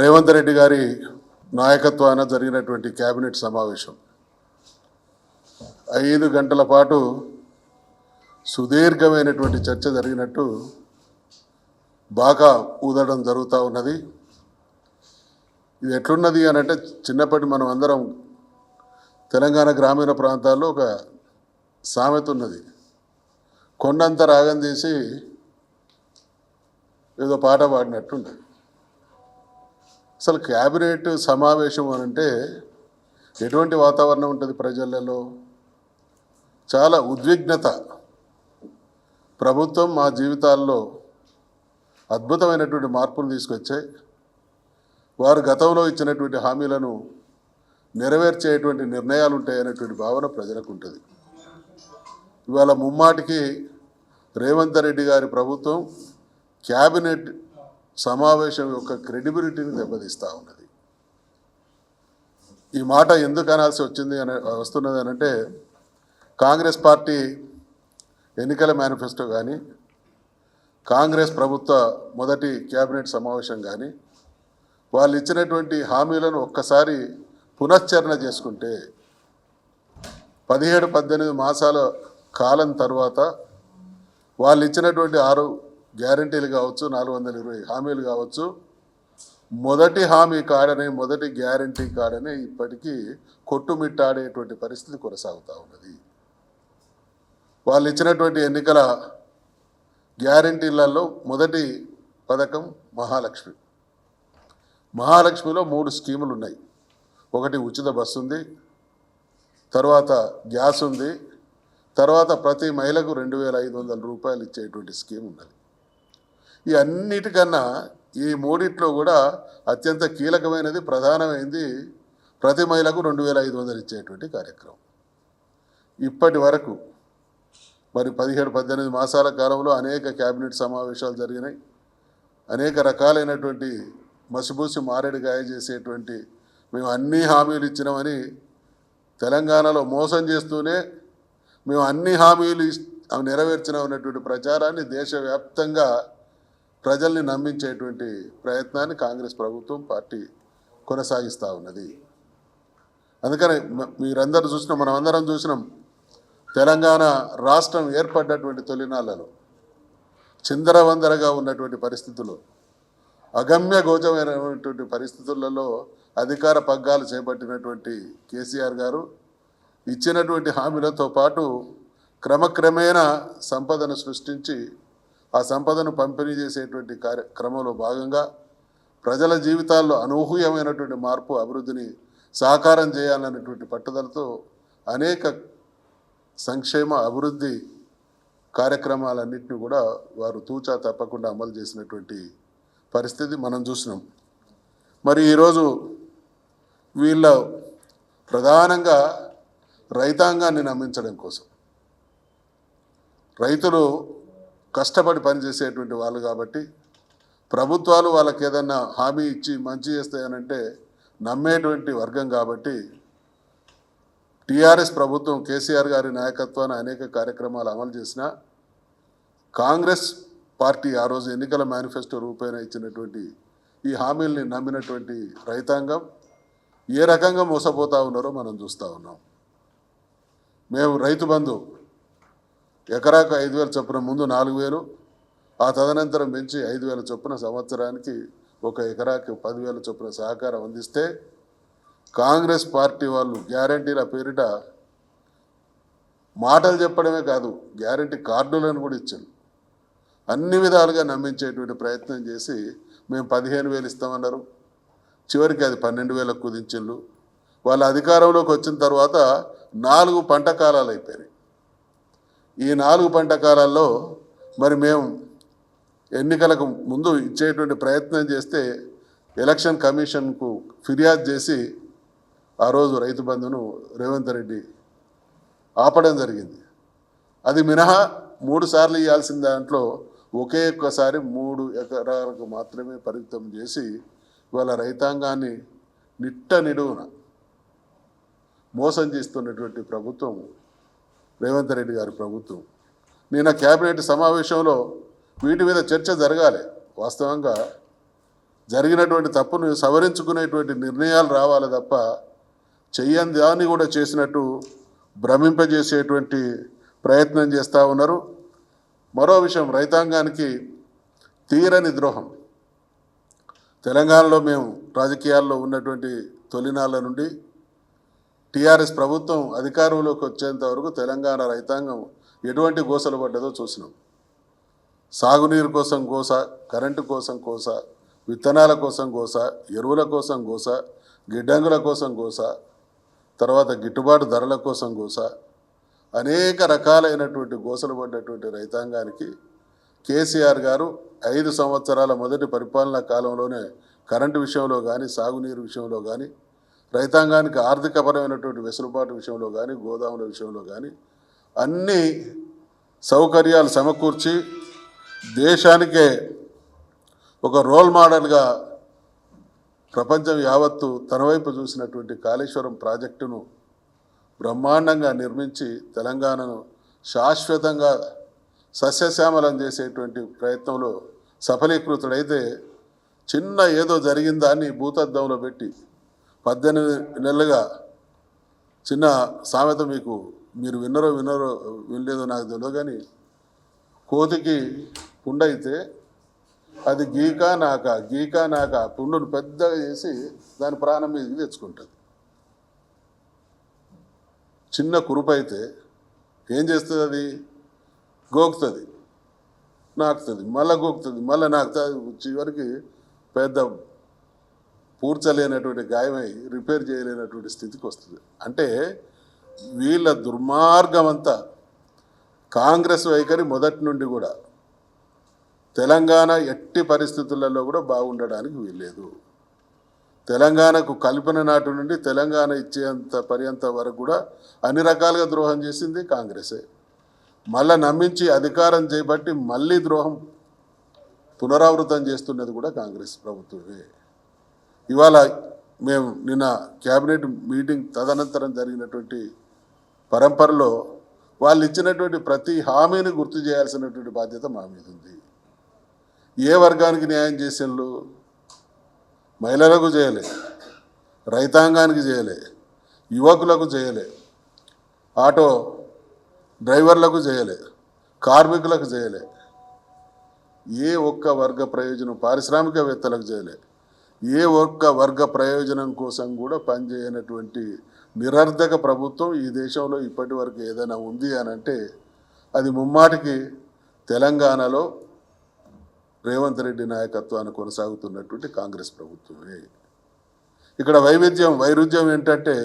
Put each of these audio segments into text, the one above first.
రేవంత్ రెడ్డి గారి నాయకత్వాన జరిగినటువంటి కేబినెట్ సమావేశం. ఐదు గంటల పాటు సుదీర్ఘమైనటువంటి చర్చ జరిగినట్టు బాగా ఊదడం జరుగుతూ ఉన్నది. ఇది ఎట్లున్నది అని అంటే చిన్నప్పటి మనం అందరం తెలంగాణ గ్రామీణ ప్రాంతాల్లో ఒక సామెత ఉన్నది. కొండంత రాగం తీసి ఏదో పాట పాడినట్టుండదు అసలు క్యాబినెట్ సమావేశం అని అంటే ఎటువంటి వాతావరణం ఉంటుంది ప్రజలలో? చాలా ఉద్విగ్నత. ప్రభుత్వం మా జీవితాల్లో అద్భుతమైనటువంటి మార్పులు తీసుకొచ్చాయి. వారు గతంలో ఇచ్చినటువంటి హామీలను నెరవేర్చేటువంటి నిర్ణయాలు ఉంటాయనేటువంటి భావన ప్రజలకు ఉంటుంది ఇవాళ ముమ్మాటికి రేవంత్ రెడ్డి గారి ప్రభుత్వం క్యాబినెట్ సమావేశం యొక్క క్రెడిబిలిటీని దెబ్బతీస్తూ ఉన్నది. ఈ మాట ఎందుకు అనాల్సి వచ్చింది అని వస్తున్నది అని అంటే కాంగ్రెస్ పార్టీ ఎన్నికల మేనిఫెస్టో కానీ కాంగ్రెస్ ప్రభుత్వ మొదటి క్యాబినెట్ సమావేశం కానీ వాళ్ళు ఇచ్చినటువంటి హామీలను ఒక్కసారి పునశ్చరణ చేసుకుంటే పదిహేడు పద్దెనిమిది మాసాల కాలం తర్వాత వాళ్ళు ఇచ్చినటువంటి ఆరు గ్యారంటీలు కావచ్చు నాలుగు వందల ఇరవై హామీలు కావచ్చు. మొదటి హామీ కాడనే మొదటి గ్యారంటీ కాడనే ఇప్పటికీ కొట్టుమిట్టాడేటువంటి పరిస్థితి కొనసాగుతూ ఉన్నది. వాళ్ళు ఇచ్చినటువంటి ఎన్నికల గ్యారంటీలలో మొదటి పథకం మహాలక్ష్మి. మహాలక్ష్మిలో మూడు స్కీములు ఉన్నాయి ఒకటి ఉచిత బస్సు ఉంది తర్వాత గ్యాస్ ఉంది తర్వాత ప్రతి మహిళకు రెండు వేల ఐదు వందల రూపాయలు ఇచ్చేటువంటి స్కీమ్ ఉన్నది ఈ అన్నిటికన్నా ఈ మూడిట్లో కూడా అత్యంత కీలకమైనది ప్రధానమైనది ప్రతి మహిళకు రెండు వేల ఐదు వందలు ఇచ్చేటువంటి కార్యక్రమం. ఇప్పటి వరకు మరి పదిహేడు పద్దెనిమిది మాసాల కాలంలో అనేక క్యాబినెట్ సమావేశాలు జరిగినాయి. అనేక రకాలైనటువంటి మసిబూసి మారేడుగాయ చేసేటువంటి మేము అన్ని హామీలు ఇచ్చినామని తెలంగాణలో మోసం చేస్తూనే మేము అన్ని హామీలు ఇస్- నెరవేర్చినామన్నటువంటి ప్రచారాన్ని దేశవ్యాప్తంగా ప్రజల్ని నమ్మించేటువంటి ప్రయత్నాన్ని కాంగ్రెస్ ప్రభుత్వం పార్టీ కొనసాగిస్తూ ఉన్నది. అందుకని మీరందరూ చూసిన మనం అందరం చూసినాం తెలంగాణ రాష్ట్రం ఏర్పడ్డటువంటి తొలినాళ్ళలో చిందరవందరగా ఉన్నటువంటి పరిస్థితులు అగమ్య గోచమైనటువంటి పరిస్థితులలో అధికార పగ్గాలు చేపట్టినటువంటి కేసీఆర్ గారు ఇచ్చినటువంటి హామీలతో పాటు క్రమక్రమేణా సంపదను సృష్టించి ఆ సంపదను పంపిణీ చేసేటువంటి కార్యక్రమంలో భాగంగా ప్రజల జీవితాల్లో అనూహ్యమైనటువంటి మార్పు అభివృద్ధిని సాకారం చేయాలనేటువంటి పట్టుదలతో అనేక సంక్షేమ అభివృద్ధి కార్యక్రమాలన్నింటినీ కూడా వారు తూచా తప్పకుండా అమలు చేసినటువంటి పరిస్థితి మనం చూసినాం. మరి ఈరోజు వీళ్ళ ప్రధానంగా రైతాంగాన్ని నమ్మించడం కోసం. రైతులు కష్టపడి పనిచేసేటువంటి వాళ్ళు కాబట్టి ప్రభుత్వాలు వాళ్ళకి ఏదన్నా హామీ ఇచ్చి మంచి చేస్తాయనంటే నమ్మేటువంటి వర్గం కాబట్టి టీఆర్ఎస్ ప్రభుత్వం కేసీఆర్ గారి నాయకత్వాన అనేక కార్యక్రమాలు అమలు చేసిన కాంగ్రెస్ పార్టీ ఆ రోజు ఎన్నికల మేనిఫెస్టో రూపేణ ఇచ్చినటువంటి ఈ హామీల్ని నమ్మినటువంటి రైతాంగం ఏ రకంగా మోసపోతా ఉన్నారో మనం చూస్తూ ఉన్నాం. మేము రైతు బంధు ఎకరాకు ఐదు వేల చొప్పున ముందు నాలుగు వేలు ఆ తదనంతరం పెంచి ఐదు వేల చొప్పున సంవత్సరానికి ఒక ఎకరాకి పదివేల చొప్పున సహకారం అందిస్తే కాంగ్రెస్ పార్టీ వాళ్ళు గ్యారంటీల పేరిట మాటలు చెప్పడమే కాదు గ్యారంటీ కార్డులను కూడా ఇచ్చారు. అన్ని విధాలుగా నమ్మించేటువంటి ప్రయత్నం చేసి మేము పదిహేను వేలు ఇస్తామన్నారు. చివరికి అది పన్నెండు వేలకు కుదించిళ్ళు. వాళ్ళ అధికారంలోకి వచ్చిన తర్వాత నాలుగు పంట కాలాలు అయిపోయినాయి. ఈ నాలుగు పంట కాలాల్లో మరి మేము ఎన్నికలకు ముందు ఇచ్చేటువంటి ప్రయత్నం చేస్తే ఎలక్షన్ కమిషన్కు ఫిర్యాదు చేసి ఆ రోజు రైతు బంధును రేవంత్ రెడ్డి ఆపడం జరిగింది. అది మినహా మూడు సార్లు ఇవ్వాల్సిన దాంట్లో ఒకే ఒక్కసారి మూడు ఎకరాలకు మాత్రమే పరిమితం చేసి ఇవాళ రైతాంగాన్ని నిట్ట నిడువున మోసం చేస్తున్నటువంటి ప్రభుత్వం రేవంత్ రెడ్డి గారి ప్రభుత్వం. నిన్న కేబినెట్ సమావేశంలో వీటి మీద చర్చ జరగాలి. వాస్తవంగా జరిగినటువంటి తప్పును సవరించుకునేటువంటి నిర్ణయాలు రావాలి తప్ప చెయ్యని దాన్ని కూడా చేసినట్టు భ్రమింపజేసేటువంటి ప్రయత్నం చేస్తూ ఉన్నారు. మరో విషయం రైతాంగానికి తీరని ద్రోహం. తెలంగాణలో మేము రాజకీయాల్లో ఉన్నటువంటి తొలినాళ్ళ నుండి టీఆర్ఎస్ ప్రభుత్వం అధికారంలోకి వచ్చేంత వరకు తెలంగాణ రైతాంగం ఎటువంటి గోసలు పడ్డదో చూసినాం. సాగునీరు కోసం గోస కరెంటు కోసం కోస విత్తనాల కోసం గోస ఎరువుల కోసం గోస గిడ్డంగుల కోసం గోస తర్వాత గిట్టుబాటు ధరల కోసం గోస అనేక రకాలైనటువంటి గోసలు పడ్డటువంటి రైతాంగానికి కేసీఆర్ గారు ఐదు సంవత్సరాల మొదటి పరిపాలనా కాలంలోనే కరెంటు విషయంలో కానీ సాగునీరు విషయంలో కానీ రైతాంగానికి ఆర్థికపరమైనటువంటి వెసులుబాటు విషయంలో కానీ గోదాముల విషయంలో కానీ అన్ని సౌకర్యాలు సమకూర్చి దేశానికే ఒక రోల్ మోడల్గా ప్రపంచం యావత్తు తన వైపు చూసినటువంటి కాళేశ్వరం ప్రాజెక్టును బ్రహ్మాండంగా నిర్మించి తెలంగాణను శాశ్వతంగా సస్యశ్యామలం చేసేటువంటి ప్రయత్నంలో సఫలీకృతుడైతే చిన్న ఏదో జరిగిన దాన్ని భూతద్దంలో పెట్టి పద్దెనిమిది నెలలుగా చిన్న సామెత మీకు మీరు విన్నరో విన్నరో వినలేదో నాకు తెలియదు కానీ కోతికి పుండ అయితే అది గీక నాక గీక నాక పుండును పెద్దగా చేసి దాని ప్రాణం మీదకి తెచ్చుకుంటుంది. చిన్న కురుపు అయితే ఏం చేస్తుంది అది? గోకుతుంది నాకుతుంది మళ్ళీ గోకుతుంది మళ్ళీ నాకుతుంది చివరికి పెద్ద పూడ్చలేనటువంటి గాయమై రిపేర్ చేయలేనటువంటి స్థితికి వస్తుంది. అంటే వీళ్ళ దుర్మార్గం అంతా కాంగ్రెస్ వైఖరి మొదటి నుండి కూడా తెలంగాణ ఎట్టి పరిస్థితులలో కూడా బాగుండడానికి వీల్లేదు. తెలంగాణకు కల్పన నాటి నుండి తెలంగాణ ఇచ్చేంత పర్యంత వరకు కూడా అన్ని రకాలుగా ద్రోహం చేసింది కాంగ్రెసే. మళ్ళా నమ్మించి అధికారం చేపట్టి మళ్ళీ ద్రోహం పునరావృతం చేస్తున్నది కూడా కాంగ్రెస్ ప్రభుత్వమే. ఇవాళ మేము నిన్న క్యాబినెట్ మీటింగ్ తదనంతరం జరిగినటువంటి పరంపరలో వాళ్ళు ఇచ్చినటువంటి ప్రతి హామీని గుర్తు చేయాల్సినటువంటి బాధ్యత మా మీద ఉంది. ఏ వర్గానికి న్యాయం చేసేళ్ళు మహిళలకు చేయలే. రైతాంగానికి చేయలే. యువకులకు చేయలే. ఆటో డ్రైవర్లకు చేయలే. కార్మికులకు చేయలే. ఏ ఒక్క వర్గ ప్రయోజనం పారిశ్రామికవేత్తలకు చేయలే. ఏ ఒక్క వర్గ ప్రయోజనం కోసం కూడా పనిచేయనటువంటి నిరర్ధక ప్రభుత్వం ఈ దేశంలో ఇప్పటి వరకు ఏదైనా ఉంది అని అంటే అది ముమ్మాటికి తెలంగాణలో రేవంత్ రెడ్డి నాయకత్వాన్ని కొనసాగుతున్నటువంటి కాంగ్రెస్ ప్రభుత్వమే. ఇక్కడ వైవిధ్యం వైరుధ్యం ఏంటంటే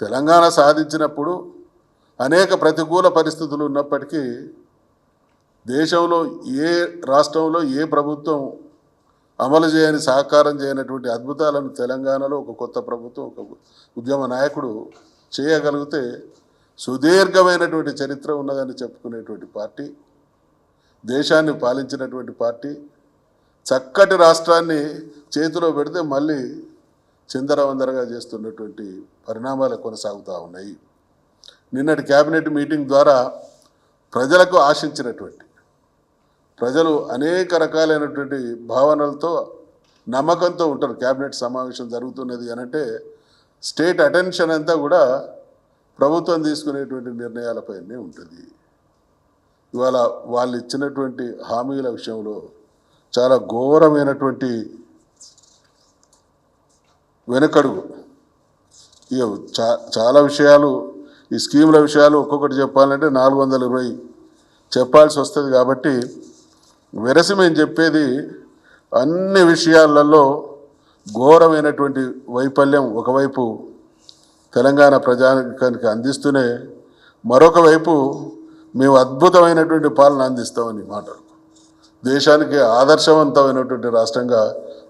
తెలంగాణ సాధించినప్పుడు అనేక ప్రతికూల పరిస్థితులు ఉన్నప్పటికీ దేశంలో ఏ రాష్ట్రంలో ఏ ప్రభుత్వం అమలు చేయని సహకారం చేయనటువంటి అద్భుతాలను తెలంగాణలో ఒక కొత్త ప్రభుత్వం ఒక ఉద్యమ నాయకుడు చేయగలిగితే సుదీర్ఘమైనటువంటి చరిత్ర ఉన్నదని చెప్పుకునేటువంటి పార్టీ దేశాన్ని పాలించినటువంటి పార్టీ చక్కటి రాష్ట్రాన్ని చేతిలో పెడితే మళ్ళీ చిందరవందరగా చేస్తున్నటువంటి పరిణామాలు కొనసాగుతూ ఉన్నాయి. నిన్నటి కేబినెట్ మీటింగ్ ద్వారా ప్రజలకు ఆశించినటువంటి ప్రజలు అనేక రకాలైనటువంటి భావనలతో నమ్మకంతో ఉంటారు. క్యాబినెట్ సమావేశం జరుగుతున్నది అని అంటే స్టేట్ అటెన్షన్ అంతా కూడా ప్రభుత్వం తీసుకునేటువంటి నిర్ణయాలపైనే ఉంటుంది. ఇవాళ వాళ్ళు ఇచ్చినటువంటి హామీల విషయంలో చాలా ఘోరమైనటువంటి వెనుకడుగు. ఇక చా చాలా విషయాలు ఈ స్కీముల విషయాలు ఒక్కొక్కటి చెప్పాలంటే నాలుగు వందల ఇరవై చెప్పాల్సి వస్తుంది కాబట్టి వెరసి మేము చెప్పేది అన్ని విషయాలలో ఘోరమైనటువంటి వైఫల్యం ఒకవైపు తెలంగాణ ప్రజానికానికి అందిస్తూనే మరొక వైపు మేము అద్భుతమైనటువంటి పాలన అందిస్తామని మాట దేశానికి ఆదర్శవంతమైనటువంటి రాష్ట్రంగా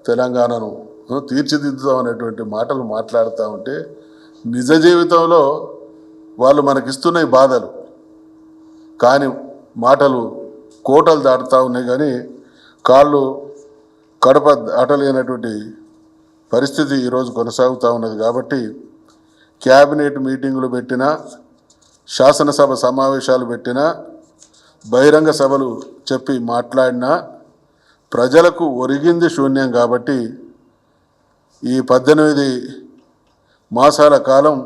తెలంగాణను తీర్చిదిద్దుతామనేటువంటి మాటలు మాట్లాడుతూ ఉంటే నిజ జీవితంలో వాళ్ళు మనకిస్తున్నాయి బాధలు. కానీ మాటలు కోటలు దాటుతూ ఉన్నాయి కానీ కాళ్ళు కడప దాటలేనటువంటి పరిస్థితి ఈరోజు కొనసాగుతూ ఉన్నది కాబట్టి క్యాబినెట్ మీటింగులు పెట్టినా శాసనసభ సమావేశాలు పెట్టినా బహిరంగ సభలు చెప్పి మాట్లాడినా ప్రజలకు ఒరిగింది శూన్యం కాబట్టి ఈ పద్దెనిమిది మాసాల కాలం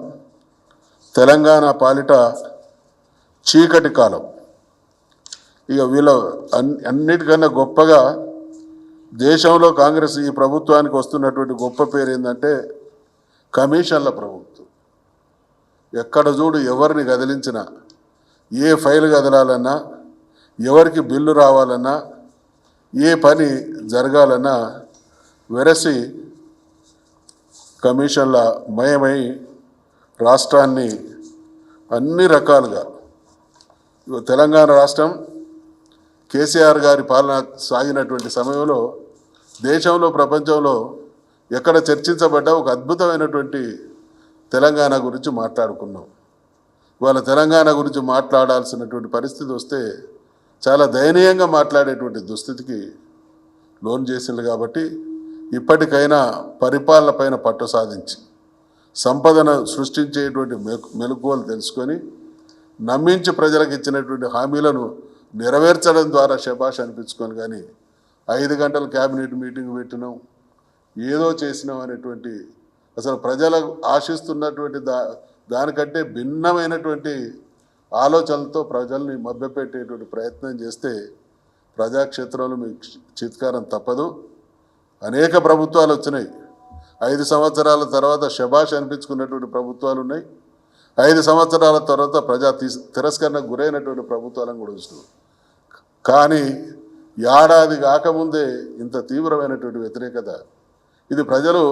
తెలంగాణ పాలిట చీకటి కాలం. ఇక వీళ్ళ అన్ అన్నిటికన్నా గొప్పగా దేశంలో కాంగ్రెస్ ఈ ప్రభుత్వానికి వస్తున్నటువంటి గొప్ప పేరు ఏంటంటే కమిషన్ల ప్రభుత్వం. ఎక్కడ చూడు ఎవరిని కదిలించినా ఏ ఫైల్ కదలాలన్నా ఎవరికి బిల్లు రావాలన్నా ఏ పని జరగాలన్నా వెరసి కమిషన్ల మయమై రాష్ట్రాన్ని అన్ని రకాలుగా తెలంగాణ రాష్ట్రం కేసీఆర్ గారి పాలన సాగినటువంటి సమయంలో దేశంలో ప్రపంచంలో ఎక్కడ చర్చించబడ్డ ఒక అద్భుతమైనటువంటి తెలంగాణ గురించి మాట్లాడుకున్నాం. ఇవాళ తెలంగాణ గురించి మాట్లాడాల్సినటువంటి పరిస్థితి వస్తే చాలా దయనీయంగా మాట్లాడేటువంటి దుస్థితికి లోన్ చేసింది కాబట్టి ఇప్పటికైనా పరిపాలన పైన పట్టు సాధించి సంపదను సృష్టించేటువంటి మెలకువలు తెలుసుకొని నమ్మించి ప్రజలకు ఇచ్చినటువంటి హామీలను నెరవేర్చడం ద్వారా శబాష్ అనిపించుకొని కానీ ఐదు గంటల క్యాబినెట్ మీటింగ్ పెట్టినాం. ఏదో చేసినాం అనేటువంటి అసలు ప్రజలు ఆశిస్తున్నటువంటి దా దానికంటే భిన్నమైనటువంటి ఆలోచనలతో ప్రజల్ని మభ్యపెట్టేటువంటి ప్రయత్నం చేస్తే ప్రజాక్షేత్రంలో మీకు చిత్కారం తప్పదు. అనేక ప్రభుత్వాలు వచ్చినాయి. ఐదు సంవత్సరాల తర్వాత శబాష్ అనిపించుకున్నటువంటి ప్రభుత్వాలు ఉన్నాయి. ఐదు సంవత్సరాల తర్వాత ప్రజా తిరస్కరణకు గురైనటువంటి ప్రభుత్వాలను కూడా చూసినాం. కానీ ఏడాది కాకముందే ఇంత తీవ్రమైనటువంటి వ్యతిరేకత. ఇది ప్రజలు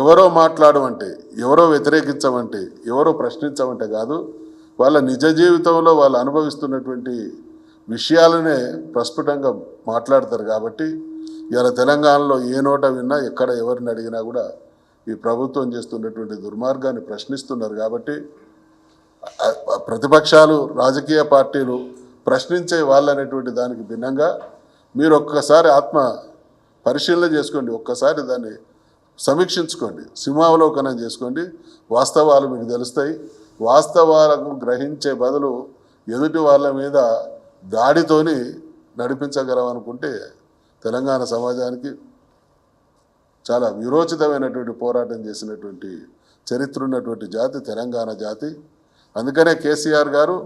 ఎవరో మాట్లాడమంటే ఎవరో వ్యతిరేకించమంటే ఎవరో ప్రశ్నించమంటే కాదు వాళ్ళ నిజ జీవితంలో వాళ్ళు అనుభవిస్తున్నటువంటి విషయాలనే ప్రస్ఫుటంగా మాట్లాడతారు కాబట్టి ఇలా తెలంగాణలో ఏ నోట విన్నా ఎక్కడ ఎవరిని అడిగినా కూడా ఈ ప్రభుత్వం చేస్తున్నటువంటి దుర్మార్గాన్ని ప్రశ్నిస్తున్నారు కాబట్టి ప్రతిపక్షాలు రాజకీయ పార్టీలు ప్రశ్నించే వాళ్ళనేటువంటి దానికి భిన్నంగా మీరు ఒక్కసారి ఆత్మ పరిశీలన చేసుకోండి ఒక్కసారి దాన్ని సమీక్షించుకోండి సింహావలోకనం చేసుకోండి. వాస్తవాలు మీకు తెలుస్తాయి. వాస్తవాలకు గ్రహించే బదులు ఎదుటి వాళ్ళ మీద దాడితోని నడిపించగలం అనుకుంటే తెలంగాణ సమాజానికి చాలా విరోచితమైనటువంటి పోరాటం చేసినటువంటి చరిత్ర ఉన్నటువంటి జాతి తెలంగాణ జాతి. అందుకనే కేసీఆర్ గారు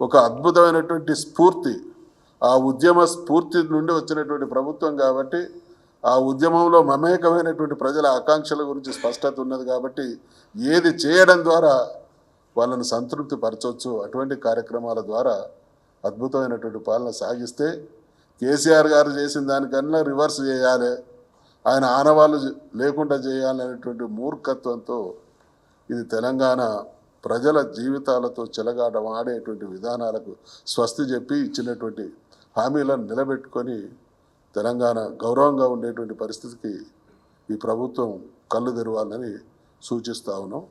ఒక అద్భుతమైనటువంటి స్ఫూర్తి ఆ ఉద్యమ స్ఫూర్తి నుండి వచ్చినటువంటి ప్రభుత్వం కాబట్టి ఆ ఉద్యమంలో మమేకమైనటువంటి ప్రజల ఆకాంక్షల గురించి స్పష్టత ఉన్నది కాబట్టి ఏది చేయడం ద్వారా వాళ్ళను సంతృప్తి పరచవచ్చు అటువంటి కార్యక్రమాల ద్వారా అద్భుతమైనటువంటి పాలన సాగిస్తే కేసీఆర్ గారు చేసిన దానికన్నా రివర్స్ చేయాలి ఆయన ఆనవాళ్ళు లేకుండా చేయాలనేటువంటి మూర్ఖత్వంతో ఇది తెలంగాణ ప్రజల జీవితాలతో చెలగాటం ఆడేటువంటి విధానాలకు స్వస్తి చెప్పి ఇచ్చినటువంటి హామీలను నిలబెట్టుకొని తెలంగాణ గౌరవంగా ఉండేటువంటి పరిస్థితికి ఈ ప్రభుత్వం కళ్ళు తెరవాలని సూచిస్తా ఉన్నాం.